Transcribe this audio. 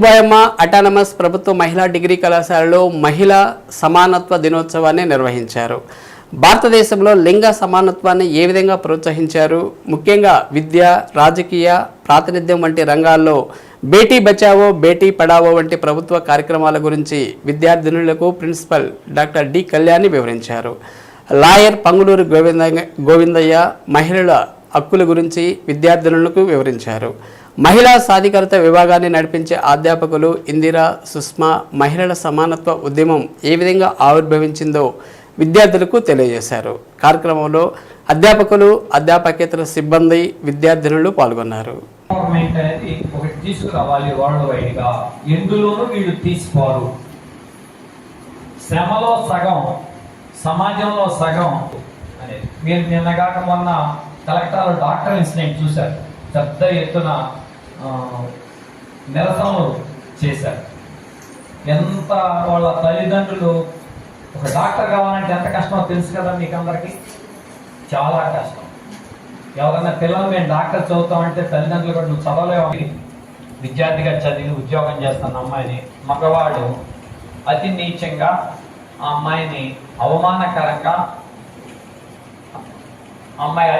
Bayamma autonomous ప్రభుత్వ మహిళా degree కళాశాలలో మహిళా సమానత్వ దినోత్సవాన్ని నిర్వహించారు. భారతదేశంలో లింగ సమానత్వాన్ని ఏ విధంగా ప్రోత్సహించారు? ముఖ్యంగా విద్య రాజకీయ ప్రాతినిధ్యం వంటి రంగాల్లో బేటీ బచావో బేటీ పడావో వంటి ప్రభుత్వ కార్యక్రమాల గురించి విద్యార్థినులకు ప్రిన్సిపల్ డాక్టర్ డి కళ్యాణి వివరించారు. లాయర్ పంగులూరు గోవింద గోవిందయ్య మహిళల హక్కుల గురించి విద్యార్థినులకు వివరించారు. మహిళా సాధికారత విభాగాన్ని నడిపించే అధ్యాపకులు ఇందిరా సుష్మా మహిళల సమానత్వ ఉద్యమం ఏ విధంగా ఆవిర్భవించిందో విద్యార్థులకు తెలియజేశారు. కార్యక్రమంలో అధ్యాపకులు అధ్యాపకేతర సిబ్బంది విద్యార్థినులు పాల్గొన్నారు. ఒకటి తీసుకురావాలి వరల్డ్ వైడ్ ఎందులోనూ వీళ్ళు తీసుకోరు. శ్రమలో సగం సమాజంలో సగం అనేది. మీరు నిన్నగాక మొన్న కలెక్టర్ డాక్టర్ ఇన్సిడెంట్ చూశారు. పెద్ద ఎత్తున నిరసనలు చేశారు. ఎంత వాళ్ళ తల్లిదండ్రులు ఒక డాక్టర్ కావాలంటే ఎంత కష్టమో తెలుసు కదా మీకు అందరికీ చాలా కష్టం. ఎవరన్నా పిల్లలు మేము డాక్టర్ చదువుతామంటే తల్లిదండ్రులు కూడా నువ్వు చదవలేవు? విద్యార్థిగా చదివి ఉద్యోగం చేస్తున్న అమ్మాయిని మగవాడు అతి నీచంగా ఆ అమ్మాయిని అవమానకరంగా అమ్మాయి